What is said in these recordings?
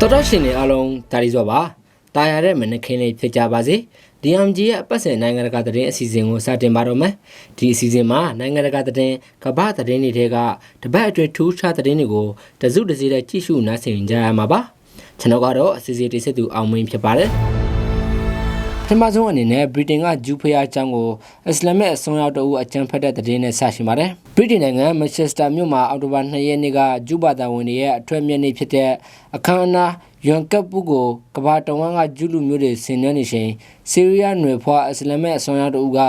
တော်တော်ရှင်တွေအားလုံးဒါရီစောပါတာယာတဲ့မနက်ခင်းလေးဖြစ်ကြပါစေ DMG ရဲ့အပတ်စဉ်နိုင်ငံတကာသတင်းအစီအစဉ်ကိုစတင်ပါတော့မယ်ဒီအစီအစဉ်မှာနိုင်ငံတကာသတင်းကမ္ဘာသတင်းတွေထဲကတပတ်အတွင်းထူးခြားသတင်းတွေကိုတစုတစည်းနဲ့ကြည့်ရှုနားဆင်ကြရမှာပါကျွန်တော်ကတော့အစီအစဉ်တိဆက်သူအောင်မင်းဖြစ်ပါတယ်ပ ထမဆုံးအနေနဲ့ဗြိတိန်ကဂျူးဖျားချောင်းကိုအစ္စလာမစ်အစွန်းရောက်တအုပ်အကြမ်းဖက်တဲ့သတင်းနဲ့ဆက်ရှိပါတယ်။ဗြိတိန်နိုင်ငံမန်ချက်စတာမြို့မှာအောက်တိုဘာ2ရက်နေ့ကဂျူးဘာသာဝင်တွေရဲ့အထွတ်အမြတ်နေ့ဖြစ်တဲ့အခမ်းအနားယွန်ကပ်ပူကိုကမ္ဘာတဝန်းကဂျူးလူမျိုးတွေဆင်နွှဲနေချိန်ဆီးရီးယားနွေဖွာအစ္စလာမစ်အစွန်းရောက်တအုပ်က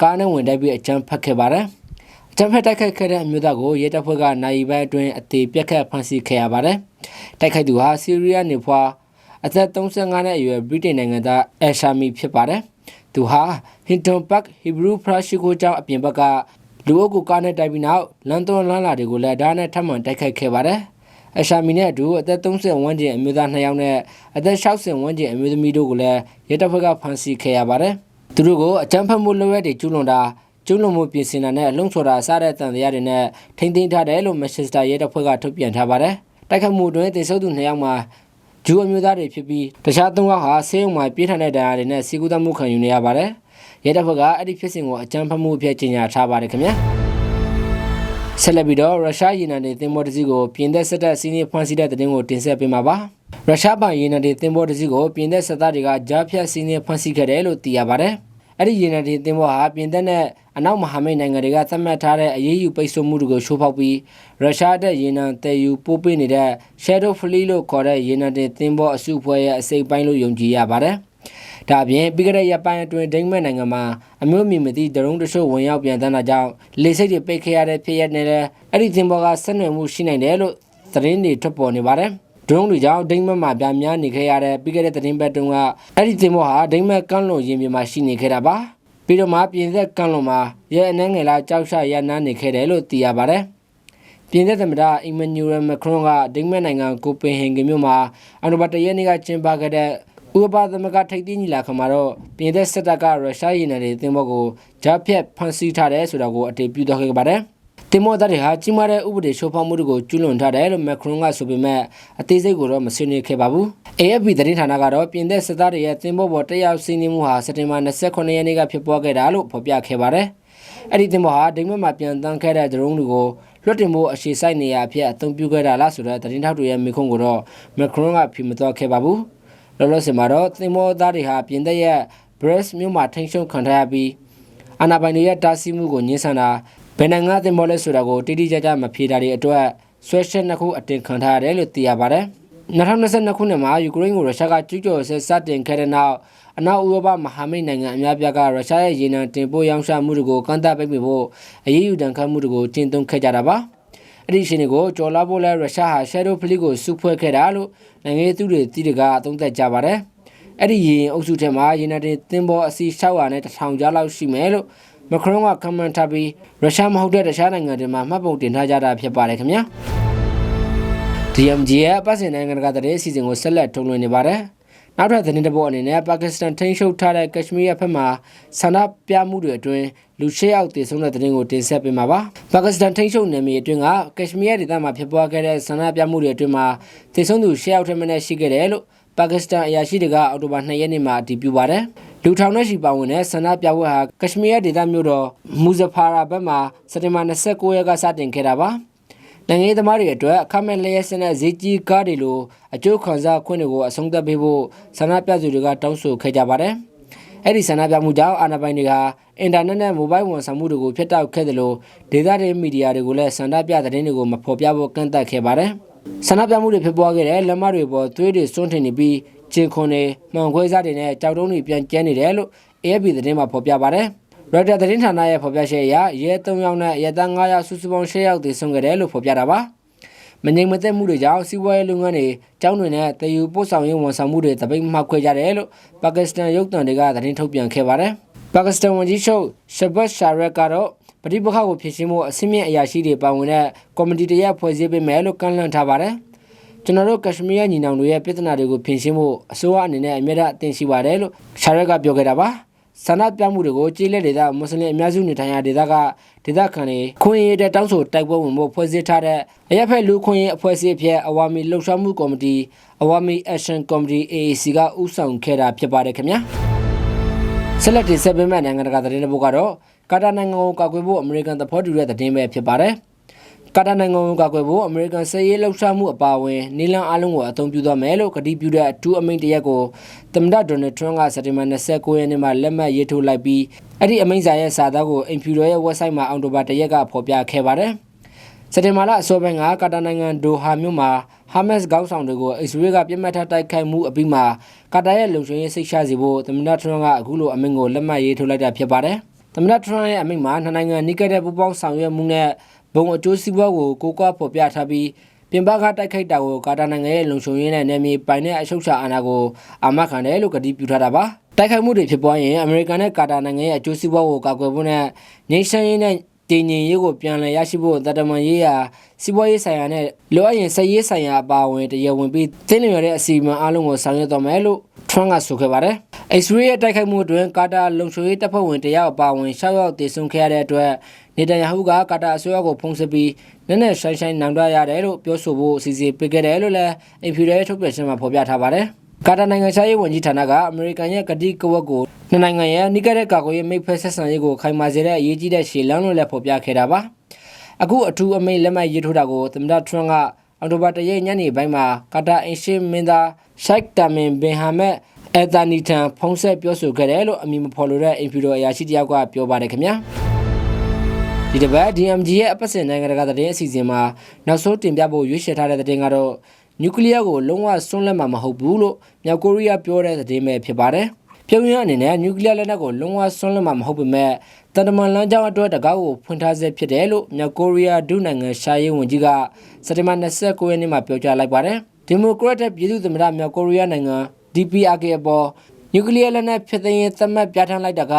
ကားနဲ့ဝင်တိုက်ပြီးအကြမ်းဖက်ခဲ့ပါတယ်။အကြမ်းဖက်တိုက်ခိုက်ခဲ့တဲ့အမျိုးသားကိုရဲတပ်ဖွဲ့ကနိုင်ပိုင်းအတွင်းအသေးပြက်ခတ်ဖမ်းဆီးခဲ့ရပါတယ်။တိုက်ခိုက်သူဟာဆီးရီးယားနေဖွာ အသက်35နှစ်အရွယ်ဗြိတိန်နိုင်ငံသားအယ်ရှာမီဖြစ်ပါတယ်။သူဟာဟင်တွန်ဘတ်ဟီဘရူးဖရရှိကိုကျောင်းအပြင်ဘက်ကလူအုပ်ကိုကားနဲ့တိုက်ပြီးနောက်လန်သွန်လန်းလာတွေကိုလည်းဓာတ်နဲ့ထပ်မံတိုက်ခိုက်ခဲ့ပါတယ်။အရှာမီနဲ့အတူအသက်30ဝန်းကျင်အမျိုးသား2ယောက်နဲ့အသက်60ဝန်းကျင်အမျိုးသမီးတို့ကိုလည်းရဲတပ်ဖွဲ့ကဖမ်းဆီးခဲ့ရပါတယ်။သူတို့ကိုအကြမ်းဖက်မှုလုပ်ရက်တွေကျူးလွန်တာကျူးလွန်မှုပြင်ဆင်တာနဲ့အလုံဆိုတာစတဲ့တန်တရားတွေနဲ့ထိမ့်သိမ်းထားတယ်လို့မန်ချက်စတာရဲတပ်ဖွဲ့ကထုတ်ပြန်ထားပါတယ်။တိုက်ခတ်မှုတွင်တေဆုပ်သူ2ယောက်မှာ ဂျူးအမျိုးသားတွေဖြစ်ပြီးတခြားသုံးယောက်ဟာဆေးရုံမှာပြေးထန်တဲ့ဒဏ်ရာတွေနဲ့စီကူးသမှုခံယူနေရပါတယ်။ရဲတပ်ဖွဲ့ကအဲ့ဒီဖြစ်စဉ်ကိုအကြမ်းဖက်မှုအဖြစ်ကြေညာထားပါတယ်ခင်ဗျာ။ဆက်လက်ပြီးတော့ရုရှားရေနံတွေသင်္ဘောတစ်စီးကိုပြင်သက်စစ်တပ်စီးနေဖမ်းဆီးတဲ့တဲ့တင်ကိုတင်ဆက်ပေးမှာပါ။ရုရှားပိုင်ရေနံတွေသင်္ဘောတစ်စီးကိုပြင်သက်စစ်သားတွေကကြားဖြတ်စီးနေဖမ်းဆီးခဲ့တယ်လို့သိရပါတယ်။အဲ့ဒီရေနံတွေသင်္ဘောဟာပြင်သက်နဲ့ အနောက်မဟာမိတ်နိုင်ငံတွေကသတ်မှတ်ထားတဲ့အရေးယူပိတ်ဆို့မှုတွေကိုရှိုးဖောက်ပြီးရုရှားတဲ့ရေနံတည်ယူပို့ပေးနေတဲ့ Shadow Fleet လို့ခေါ်တဲ့ရေနံတင်သင်္ဘောအစုအဖွဲ့ရဲ့အစိပ်ပိုင်းလို့ယုံကြည်ရပါတယ်။ဒါအပြင်ပြီးခဲ့တဲ့ရက်ပိုင်းအတွင်းဒိန်းမတ်နိုင်ငံမှာအမျိုးမြင်မသိဒရုန်းတချို့ဝင်ရောက်ပြန်တန်းတာကြောင့်လေဆိပ်တွေပိတ်ခဲ့ရတဲ့ဖြစ်ရပ်နဲ့လည်းအဲ့ဒီသင်္ဘောကဆက်နွယ်မှုရှိနိုင်တယ်လို့သတင်းတွေထွက်ပေါ်နေပါတယ်။ဒရုန်းတွေကြောင့်ဒိန်းမတ်မှာပြများများနေခဲ့ရတဲ့ပြီးခဲ့တဲ့သတင်းပတ်တုန်းကအဲ့ဒီသင်္ဘောဟာဒိန်းမတ်ကမ်းလွန်ရင်ပြင်မှာရှိနေခဲ့တာပါ။ ပြီးတော့မှပြင်သက်ကန့်လွန်မှာရဲအနှဲငယ်လာကြောက်ရှရနားနေခဲ့တယ်လို့သိရပါတယ်။ပြင်သက်သမ္မတအီမန်နျူရယ်မက်ခရွန်ကဒိန်းမတ်နိုင်ငံကိုပင်ဟင်ဂင်မြို့မှာအော်တိုဘာတရက်နေ့ကကျင်းပခဲ့တဲ့ဥပပါသမကထိပ်သီးညီလာခံမှာတော့ပြင်သက်စစ်တပ်ကရုရှားရေနံတွေတင်ဘောကိုဂျားဖြတ်ဖန်ဆီးထားတယ်ဆိုတာကိုအတည်ပြုသွားခဲ့ပါတယ်။ တင်မောသားတွေဟာကြီးမားတဲ့ဥပဒေချိုးဖောက်မှုတွေကိုကျူးလွန်ထားတယ်လို့မက်ခရွန်ကဆိုပေမဲ့အသေးစိတ်ကိုတော့မဆွေးနွေးခဲ့ပါဘူး။ AFP သတင်းဌာနကတော့ပြင်သစ်စစ်သားတွေရဲ့တင်ပေါ်ပေါ်တက်ရောက်စီးနင်းမှုဟာစက်တင်ဘာ29ရက်နေ့ကဖြစ်ပွားခဲ့တာလို့ဖော်ပြခဲ့ပါတယ်။အဲ့ဒီတင်ပေါ်ဟာဒိမတ်မှာပြန်တန်းခဲ့တဲ့ဒရုန်းတွေကိုလွတ်တင်ဖို့အရှိဆိုင်နေရအဖြစ်အသုံးပြုခဲ့တာလားဆိုတဲ့သတင်းထောက်တွေရဲ့မိခွန်းကိုတော့မက်ခရွန်ကဖြေမသွားခဲ့ပါဘူး။လောလောဆယ်မှာတော့တင်ပေါ်သားတွေဟာပြင်သစ်ရဲ့ Brest မြို့မှာထိန်းချုပ်ခံထားရပြီးအာဏာပိုင်တွေရဲ့တားဆီးမှုကိုညှင်းဆန်တာဘ ယ်နိုင်ငံတင်ပေါ်လဲဆိုတာကိုတိတိကျကျမဖြေတာတွေအတွက်ဆွဲချက်နှစ်ခုအတင်ခံထားရတယ်လို့သိရပါတယ်။2022ခုနှစ်မှာယူကရိန်းကိုရုရှားကကျူးကျော်စစ်စတင်ခဲ့တဲ့နောက်အနောက်ဥရောပမဟာမိတ်နိုင်ငံအများပြားကရုရှားရဲ့ရေနံတင်ပို့ရောင်းချမှုတွေကိုကန့်သတ်ပိတ်ပင်ဖို့အရေးယူတန်ခတ်မှုတွေကိုကျင့်သုံးခဲ့ကြတာပါအဲ့ဒီရှင်တွေကိုကြော်လာဖို့လဲရုရှားဟာ Shadow Fleet ကိုစုဖွဲ့ခဲ့တာလို့နိုင်ငံရေးသူတွေတည်တကအသုံးသက်ကြပါတယ်အဲ့ဒီရေအုပ်စုထဲမှာရေနံတင်သင်္ဘောအစီ600နဲ့1000ကျားလောက်ရှိမယ်လို့မခရွန်ကကမန်ထားပြီးရုရှားမဟုတ်တဲ့တခြားနိုင်ငံတွေမှာမှတ်ပုံတင်ထားကြတာဖြစ်ပါတယ်ခင်ဗျာ DMG ရဲ့ပတ်စင်နိုင်ငံတကာသတင်းအစီအစဉ်ကိုဆက်လက်ထုတ်လွှင့်နေပါတယ်။နောက်ထပ်သတင်းတစ်ပုဒ်အနေနဲ့ပါကစ္စတန်ထိန်းချုပ်ထားတဲ့ကက်ရှမီးယားဘက်မှာဆန္ဒပြမှုတွေအတွင်းလူရှစ်ယောက်သေဆုံးတဲ့သတင်းကိုတင်ဆက်ပေးမှာပါ။ပါကစ္စတန်ထိန်းချုပ်နယ်မြေအတွင်းကကက်ရှမီးယားဒေသမှာဖြစ်ပွားခဲ့တဲ့ဆန္ဒပြမှုတွေအတွင်းမှာသေဆုံးသူရှစ်ယောက်ထက်မနည်းရှိခဲ့တယ်လို့ပါကစ္စတန်အရာရှိတွေကအောက်တိုဘာ2ရက်နေ့မှာအတည်ပြုပါတယ်။ လူထောင်နဲ့ရှိပါဝင်တဲ့ဆန္ဒပြပွဲဟာကက်ရှမီးယားဒေသမြို့တော်မူဇဖာရာဘက်မှာစက်တင်ဘာ29ရက်ကစတင်ခဲ့တာပါ။နိုင်ငံရေးသမားတွေအတွက်အခမဲ့လျက်စတဲ့ဈေးကြီးကားတွေလိုအကျိုးခံစားခွင့်တွေကိုအဆုံးသတ်ပေးဖို့ဆန္ဒပြသူတွေကတောင်းဆိုခဲ့ကြပါတယ်။အဲ့ဒီဆန္ဒပြမှုကြောင့်အာဏာပိုင်တွေကအင်တာနက်နဲ့မိုဘိုင်းဝန်ဆောင်မှုတွေကိုဖျက်တောက်ခဲ့တယ်လို့ဒေသတွေမီဒီယာတွေကိုလည်းဆန္ဒပြသတင်းတွေကိုမဖော်ပြဖို့ကန့်သတ်ခဲ့ပါတယ်။ဆန္ဒပြမှုတွေဖြစ်ပွားခဲ့တဲ့လက်မတွေပေါ်သွေးတွေစွန့်ထင်နေပြီး ကျင်ခွန်တွေမှန်ခွဲစားတွေနဲ့ကြောက်တုံးတွေပြန်ကျဲနေတယ်လို့ AFP သတင်းမှာဖော်ပြပါတယ်။ရိုက်တာသတင်းဌာနရဲ့ဖော်ပြချက်အရရဲ3ယောက်နဲ့ရဲသား9ယောက်စုစုပေါင်း10ယောက်သေဆုံးခဲ့တယ်လို့ဖော်ပြတာပါမငြိမ်မသက်မှုတွေကြောင့်စီးပွားရေးလုပ်ငန်းတွေကျောင်းတွေနဲ့တည်ယူပို့ဆောင်ရေးဝန်ဆောင်မှုတွေတပိတ်မှောက်ခွဲကြတယ်လို့ပါကစ္စတန်ရုပ်သံတွေကသတင်းထုတ်ပြန်ခဲ့ပါတယ်ပါကစ္စတန်ဝန်ကြီးချုပ်ရှဘတ်ရှာရက်ကတော့ပဋိပက္ခကိုဖြေရှင်းဖို့အစင်းမြင့်အရာရှိတွေပါဝင်တဲ့ကော်မတီတရက်ဖွဲ့စည်းပေးမယ်လို့ကန့်လန့်ထားပါတယ် ကျွန်တော်တို့ကက်ရှမီးယားညီနောင်တွေရဲ့ပြည်ထနာတွေကိုဖြေရှင်းဖို့အစိုးရအနေနဲ့အမြဲတမ်းအသင့်ရှိပါတယ်လို့ရှာရက်ကပြောခဲ့တာပါ။ဆန္ဒပြမှုတွေကိုကြေးလက်ဒေသမွတ်စလင်အများစုနေထိုင်ရာဒေသကဒေသခံတွေခွင့်ရတဲ့တောင်းဆိုတိုက်ပွဲဝင်ဖို့ဖွဲ့စည်းထားတဲ့အရက်ဖက်လူခွင့်ရေးအဖွဲ့အစည်းအဖြစ်အဝါမီလှုပ်ရှားမှုကော်မတီ Awami Action Committee AAC ကဥဆောင်ခဲ့တာဖြစ်ပါတယ်ခင်ဗျာဆက်လက်တင်ဆက်ပေးမယ့်နိုင်ငံတကာသတင်းတွေဘုတ်ကတော့ကာတာနိုင်ငံကိုကာကွယ်ဖို့အမေရိကန်သဘောတူတဲ့သတင်းပဲဖြစ်ပါတယ် ကာတာနိုင်ငံကိုကာကွယ်ဖို့အမေရိကန်စစ်ရေးလှုပ်ရှားမှုအပါအဝင်နီလန်အားလုံးကိုအသုံးပြုသွားမယ်လို့ကတိပြုတဲ့အထူးအမိန့်တရက်ကိုသမ္မတဒေါ်နယ်ထရန့်ကစက်တင်ဘာ29ရက်နေ့မှာလက်မှတ်ရေးထိုးလိုက်ပြီးအဲ့ဒီအမိန့်စာရဲ့စာသားကိုအင်ဖြူတော်ရဲ့ website မှာအောက်တိုဘာ၁ရက်ကဖော်ပြခဲ့ပါတယ်စက်တင်ဘာလအစောပိုင်းကကာတာနိုင်ငံဒိုဟာမြို့မှာဟာမတ်စ်ခေါင်းဆောင်တွေကိုအစ္စရေးကပြစ်မှတ်ထားတိုက်ခိုက်မှုအပြီးမှာကာတာရဲ့လုံခြုံရေးစိတ်ချစေဖို့သမ္မတထရန့်ကအခုလိုအမိန့်ကိုလက်မှတ်ရေးထိုးလိုက်တာဖြစ်ပါတယ်။သမ္မတထရန့်ရဲ့အမိန့်မှာနှစ်နိုင်ငံနှိကတဲ့ပူးပေါင်းဆောင်ရွက်မှုနဲ့ ဘုံအကျိုးစီးပွားကိုကိုးကွာဖော်ပြထားပြီးပြင်ပကတိုက်ခိုက်တာကိုကာတာနိုင်ငံရဲ့လုံခြုံရေးနဲ့နယ်မြေပိုင်တဲ့အရှုပ်ချအာဏာကိုအာမခံတယ်လို့ကတိပြုထားတာပါ။တိုက်ခိုက်မှုတွေဖြစ်ပွားရင်အမေရိကန်နဲ့ကာတာနိုင်ငံရဲ့အကျိုးစီးပွားကိုကာကွယ်ဖို့နဲ့ငြိမ်းချမ်းရေးနဲ့တည်ငြိမ်ရေးကိုပြန်လည်ရရှိဖို့တတမန်ရေးရာစီးပွားရေးဆိုင်ရာနဲ့လိုအပ်ရင်စက်ရေးဆိုင်ရာအပါအဝင်တရားဝင်ပြီးတင်းလျော်တဲ့အစီအမံအလုံးကိုဆောင်ရွက်တော်မယ်လို့ ထရန့်ကဆိုခဲ့ပါတယ်။ X-ray ရဲ့တိုက်ခိုက်မှုအတွင်းကာတာလုံခြုံရေးတပ်ဖွဲ့ဝင်တယောက်အပါအဝင်၆ယောက်တေဆုံးခဲ့ရတဲ့အတွက်နေတန်ယာဟုကကာတာအစိုးရကိုဖုံးစပြီးနက်နက်ဆိုင်ဆိုင်နောင်တရတယ်လို့ပြောဆိုဖို့အစီအစဉ်ပေးခဲ့တယ်လို့လည်းအင်ဖီရဲထုတ်ပြန်ချက်မှာဖော်ပြထားပါတယ်။ကာတာနိုင်ငံခြားရေးဝန်ကြီးဌာနကအမေရိကန်ရဲ့ကတိကဝတ်ကိုနှစ်နိုင်ငံရဲ့နိကတဲ့ကာကွယ်ရေးမိတ်ဖက်ဆက်ဆံရေးကိုခိုင်မာစေတဲ့အရေးကြီးတဲ့ရှေ့လမ်းလို့လည်းဖော်ပြခဲ့တာပါ။အခုအထူးအမိန့်လက်မှတ်ရေးထိုးတာကိုသမ္မတထရန့်က အော်တိုဘာတရက်ညနေပိုင်းမှာကာတာအင်ရှင်းမင်းသားရှိုက်တာမင်ဘင်ဟာမက်အတာနီတန်ဖုံးဆက်ပြောဆိုခဲ့တယ်လို့အမည်မဖော်လိုတဲ့အင်ဖီရိုအရာရှိတယောက်ကပြောပါတယ်ခင်ဗျာဒီတစ်ပတ် DMG ရဲ့အပတ်စဉ်နိုင်ငံတကာသတင်းအစီအစဉ်မှာနောက်ဆုံးတင်ပြဖို့ရွေးချယ်ထားတဲ့သတင်းကတော့နျူကလ িয়ার ကိုလုံးဝဆွန့်လက်မှာမဟုတ်ဘူးလို့မြောက်ကိုရီးယားပြောတဲ့သတင်းပဲဖြစ်ပါတယ် ပြုံးရအနေနဲ့နျူကလ িয়ার လက်နက်ကိုလုံးဝဆွန့်လက်မှာမဟုတ်ပေမဲ့တန်တမန်လမ်းကြောင်းအတွက်တကားကိုဖွင့်ထားဆဲဖြစ်တယ်လို့မြောက်ကိုရီးယားဒုနိုင်ငံရှာရေးဝန်ကြီးကစက်တင်ဘာ29ရက်နေ့မှာပြောကြားလိုက်ပါတယ်ဒီမိုကရက်တစ်ပြည်သူ့သမ္မတမြောက်ကိုရီးယားနိုင်ငံ DPRK အပေါ်နျူကလ িয়ার လက်နက်ဖြစ်သိမ်းရေးသတ်မှတ်ပြဋ္ဌာန်းလိုက်တာက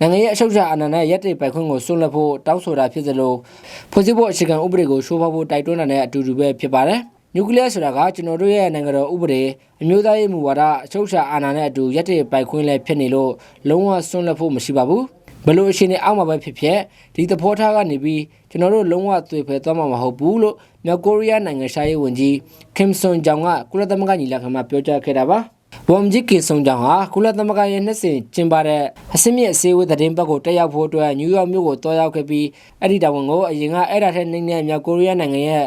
နိုင်ငံရဲ့အရှုပ်ချအာဏာနဲ့ရက်တိပိုင်ခွင့်ကိုဆွန့်လွတ်ဖို့တောင်းဆိုတာဖြစ်သလိုဖွဲ့စည်းဖို့အခြေခံဥပဒေကိုရှိုးဖောက်ဖို့တိုက်တွန်းတာနဲ့အတူတူပဲဖြစ်ပါတယ်။ နျူကလ িয়ার ဆိုတာကကျွန်တော်တို့ရဲ့နိုင်ငံတော်ဥပဒေအမျိုးသားရေးမူဝါဒအချုပ်အခြာအာဏာနဲ့အတူရက်တိပိုင်ခွင့်လည်းဖြစ်နေလို့လုံးဝဆွန့်လွတ်ဖို့မရှိပါဘူး။ဘလို့အရှင်နေအောက်မှာပဲဖြစ်ဖြစ်ဒီသဘောထားကနေပြီးကျွန်တော်တို့လုံးဝသွေဖယ်သွားမှာမဟုတ်ဘူးလို့မြောက်ကိုရီးယားနိုင်ငံရှားရေးဝန်ကြီးကင်ဆွန်ဂျောင်ကကုလသမဂ္ဂညီလာခံမှာပြောကြားခဲ့တာပါ။ဝမ်ဂျီကင်ဆုံကြောင့်ဟာကုလသမဂ္ဂရဲ့နှစ်စဉ်ကျင်းပတဲ့အစင်းမြင့်အစည်းအဝေးသတင်းပတ်ကိုတက်ရောက်ဖို့အတွက်နယူးယောက်မြို့ကိုတွားရောက်ခဲ့ပြီးအဲ့ဒီတာဝန်ကိုအရင်ကအဲ့ဒါထက်နှိမ့်တဲ့မြောက်ကိုရီးယားနိုင်ငံရဲ့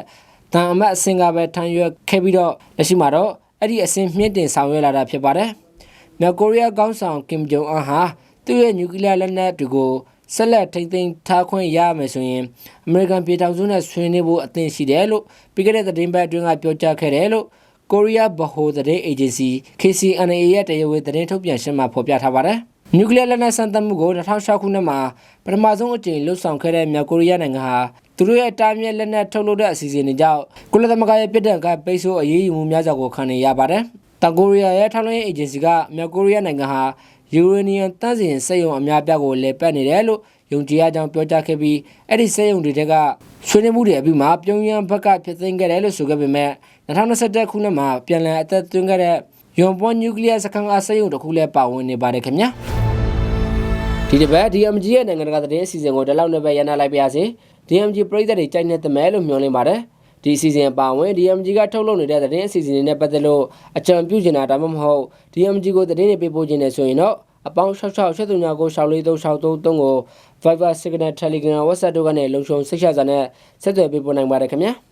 တန်အမတ်အဆင့်ကပဲထမ်းရွက်ခဲ့ပြီးတော့လက်ရှိမှာတော့အဲ့ဒီအဆင့်မြင့်တင်ဆောင်ရွက်လာတာဖြစ်ပါတယ်။မြောက်ကိုရီးယားကောင်းဆောင်ကင်ဂျုံအန်ဟာသူ့ရဲ့နျူကလ িয়ার လက်နက်တွေကိုဆက်လက်ထိမ့်သိမ်းထားခွင့်ရမယ်ဆိုရင်အမေရိကန်ပြည်ထောင်စုနဲ့ဆွေးနွေးဖို့အသင့်ရှိတယ်လို့ပြီးခဲ့တဲ့သတင်းပတ်အတွင်းကပြောကြားခဲ့တယ်လို့ကိုရီးယားဗဟိုသတင်းအေဂျင်စီ KCNA ရဲ့တရားဝင်သတင်းထုတ်ပြန်ချက်မှာဖော်ပြထားပါတယ်။နျူကလ িয়ার လက်နက်စမ်းသပ်မှုကို2006ခုနှစ်မှာပထမဆုံးအကြိမ်လှုပ်ဆောင်ခဲ့တဲ့မြောက်ကိုရီးယားနိုင်ငံဟာ သူတို့ရဲ့တားမြစ်လက်နက်ထုတ်လုပ်တဲ့အစီအစဉ်တွေကြောင့်ကုလသမဂ္ဂရဲ့ပြည်ထောင်ကပိတ်ဆို့အရေးယူမှုများစွာကိုခံနေရပါတယ်။တောင်ကိုရီးယားရဲ့ထောက်လှမ်းရေးအေဂျင်စီကမြောက်ကိုရီးယားနိုင်ငံဟာယူရေနီယံတန့်စင်စက်ရုံအများပြားကိုလဲပတ်နေတယ်လို့ယုံကြည်ရကြောင်းပြောကြားခဲ့ပြီးအဲ့ဒီစက်ရုံတွေတက်ကဆွေးနွေးမှုတွေအပြီးမှာပြုံးရန်ဘက်ကဖြစ်သိမ်းခဲ့တယ်လို့ဆိုခဲ့ပေမဲ့2021ခုနှစ်မှာပြန်လည်အသက်သွင်းခဲ့တဲ့ယွန်ပွန်နျူကလ িয়ার စခန်းအားစက်ရုံတစ်ခုလည်းပါဝင်နေပါတယ်ခင်ဗျာဒီတစ်ပတ် DMG ရဲ့နိုင်ငံတကာသတင်းအစီအစဉ်ကိုဒီလောက်နဲ့ပဲရန်နာလိုက်ပါရစေ DMG ပြည်သက်တွေကြိုက်နေသမဲလို့မျှော်လင့်ပါတယ်ဒီအစီအစဉ်ပါဝင် DMG ကထုတ်လုပ်နေတဲ့သတင်းအစီအစဉ်တွေနဲ့ပတ်သက်လို့အကြံပြုချင်တာဒါမှမဟုတ် DMG ကိုသတင်းတွေပေးပို့ခြင်းနဲ့ဆိုရင်တော့အပေါင်း66 73ကို64363ကို Viber Signal Telegram WhatsApp တို့ကနေလုံခြုံစိတ်ချစာနဲ့ဆက်သွယ်ပေးပို့နိုင်ပါတယ်ခင်ဗျာ။